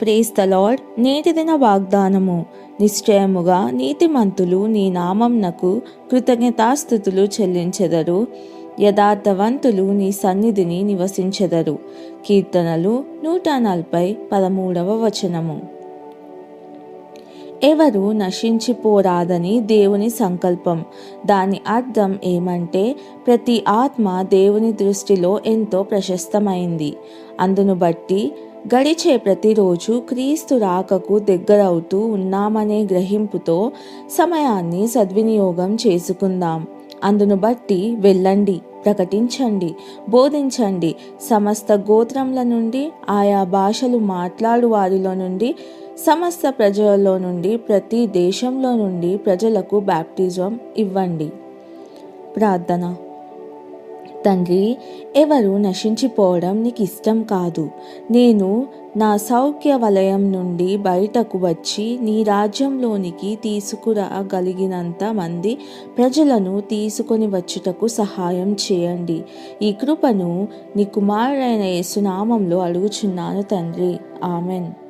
Praise the lord నేటి దిన వాగ్దానము. నిశ్చయముగా నీతిమంతులు నీ నామంనకు కృతజ్ఞతాస్థుతులు చెల్లించెదరు. యథార్థవంతులు నీ సన్నిధిని నివసించెదరు. కీర్తనలు నూట నలభై పదమూడవ వచనము. ఎవరు నశించిపోరాదని దేవుని సంకల్పం. దాని అర్థం ఏమంటే ప్రతి ఆత్మ దేవుని దృష్టిలో ఎంతో ప్రశస్తమైంది. అందును బట్టి గడిచే ప్రతిరోజు క్రీస్తు రాకకు దగ్గరవుతూ ఉన్నామనే గ్రహింపుతో సమయాన్ని సద్వినియోగం చేసుకుందాం. అందును బట్టి వెళ్ళండి ప్రకటించండి బోధించండి. సమస్త గోత్రముల నుండి ఆయా భాషలు మాట్లాడు వారిలో నుండి సమస్త ప్రజలలో నుండి ప్రతి దేశంలో నుండి ప్రజలకు బ్యాప్టిజం ఇవ్వండి. ప్రార్థన. తండ్రి ఎవరు నశించిపోవడం నీకు ఇష్టం కాదు. నేను నా సౌఖ్య వలయం నుండి బయటకు వచ్చి నీ రాజ్యంలోనికి తీసుకురాగలిగినంత మంది ప్రజలను తీసుకొని వచ్చుటకు సహాయం చేయండి. ఈ కృపను నీ కుమారుడైన యేసునామంలో అడుగుచున్నాను తండ్రి. ఆమెన్.